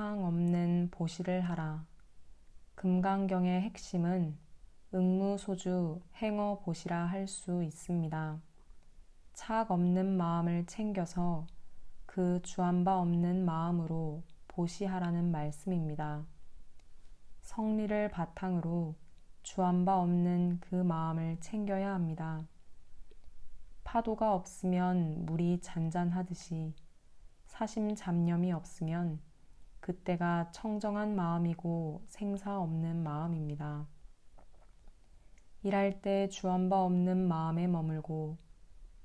상 없는 보시를 하라. 금강경의 핵심은 응무소주 행어 보시라 할 수 있습니다. 착 없는 마음을 챙겨서 그 주한 바 없는 마음으로 보시하라는 말씀입니다. 성리를 바탕으로 주한 바 없는 그 마음을 챙겨야 합니다. 파도가 없으면 물이 잔잔하듯이 사심 잡념이 없으면 그때가 청정한 마음이고 생사 없는 마음입니다. 일할 때 주한 바 없는 마음에 머물고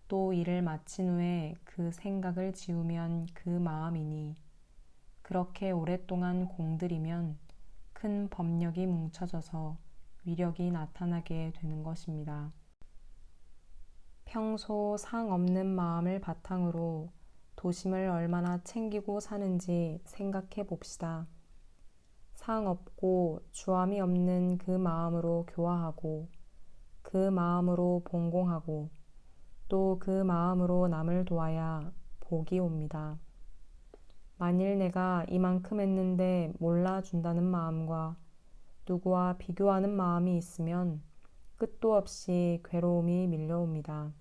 또 일을 마친 후에 그 생각을 지우면 그 마음이니 그렇게 오랫동안 공들이면 큰 법력이 뭉쳐져서 위력이 나타나게 되는 것입니다. 평소 상 없는 마음을 바탕으로 도심을 얼마나 챙기고 사는지 생각해 봅시다. 상 없고 주함이 없는 그 마음으로 교화하고 그 마음으로 봉공하고 또 그 마음으로 남을 도와야 복이 옵니다. 만일 내가 이만큼 했는데 몰라준다는 마음과 누구와 비교하는 마음이 있으면 끝도 없이 괴로움이 밀려옵니다.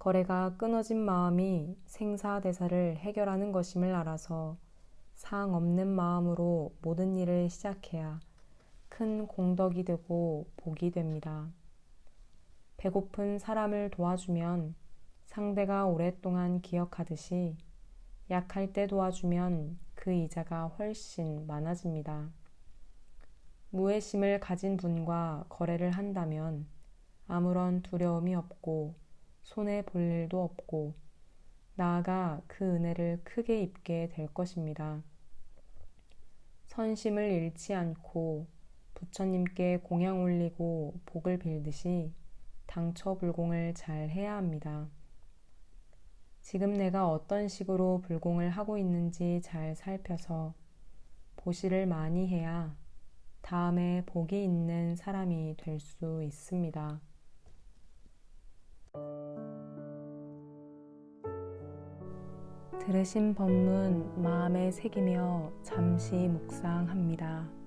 거래가 끊어진 마음이 생사대사를 해결하는 것임을 알아서 상 없는 마음으로 모든 일을 시작해야 큰 공덕이 되고 복이 됩니다. 배고픈 사람을 도와주면 상대가 오랫동안 기억하듯이 약할 때 도와주면 그 이자가 훨씬 많아집니다. 무해심을 가진 분과 거래를 한다면 아무런 두려움이 없고 손해 볼 일도 없고 나아가 그 은혜를 크게 입게 될 것입니다. 선심을 잃지 않고 부처님께 공양 올리고 복을 빌듯이 당처 불공을 잘 해야 합니다. 지금 내가 어떤 식으로 불공을 하고 있는지 잘 살펴서 보시를 많이 해야 다음에 복이 있는 사람이 될 수 있습니다. 들으신 법문 마음에 새기며 잠시 묵상합니다.